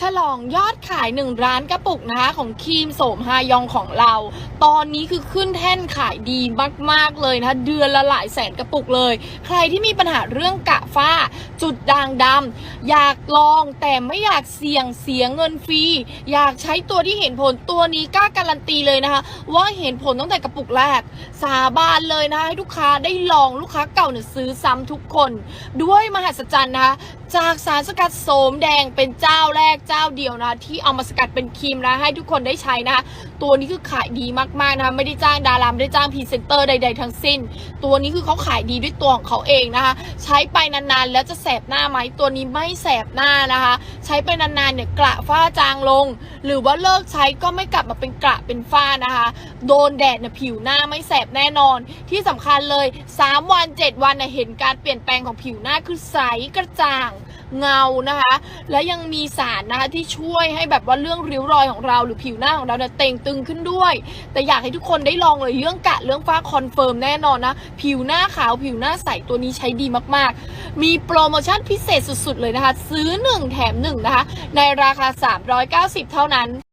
ฉลองยอดขาย1ร้านกระปุกนะคะของครีมโสมฮายองของเรา ตอนนี้คือขึ้นแท่นขายดีมากๆเลยนะคะเดือนละหลายแสนกระปุกเลย ใครที่มีปัญหาเรื่องกะฝ้า จุดด่างดำอยากลองแต่ไม่อยากเสี่ยงเสียเงินฟรี อยากใช้ตัวที่เห็นผลตัวนี้กล้าการันตีเลยนะคะ ว่าเห็นผลตั้งแต่กระปุกแรก สาบานเลยนะคะให้ลูกค้าได้ลองลูกค้าเก่าเนี่ยซื้อซ้ำทุกคน ด้วยมหัศจรรย์นะคะจากสารสกัดโสมแดงเป็นเจ้าแรกเจ้าเดียวนะ ที่เอามาสกัดเป็นครีมแล้วให้ทุกคนได้ใช้นะคะตัวนี้คือขายดีมากๆนะคะไม่ได้จ้างดารามไม่ได้จ้างพรีเซนเตอร์ใด ๆ ทั้งสิ้น ตัวนี้คือเขาขายดีด้วยตัวของเขาเองนะคะ ใช้ไปนานๆแล้วจะแสบหน้าไหมตัวนี้ไม่แสบหน้านะคะ ใช้ไปนานๆเนี่ยกระฝ้าจางลง หรือว่าเลิกใช้ก็ไม่กลับมาเป็นกระเป็นฝ้านะคะ โดนแดดเนี่ยผิวหน้าไม่แสบแน่นอน ที่สำคัญเลย 3 วัน 7 วันน่ะเห็นการเปลี่ยนแปลงของผิวหน้าคือใสกระจ่างเงานะคะ และยังมีสารนะคะที่ช่วยให้แบบว่าเรื่องริ้วรอยของเราหรือผิวหน้าของเราเนี่ยเต่งตึงขึ้นด้วย แต่อยากให้ทุกคนได้ลองเลยเรื่องกะเรื่องฝ้าคอนเฟิร์มแน่นอนนะ ผิวหน้าขาวผิวหน้าใสตัวนี้ใช้ดีมากๆ มีโปรโมชั่นพิเศษสุดๆเลยนะคะ ซื้อ 1 แถม1นะคะในราคา 390 เท่านั้น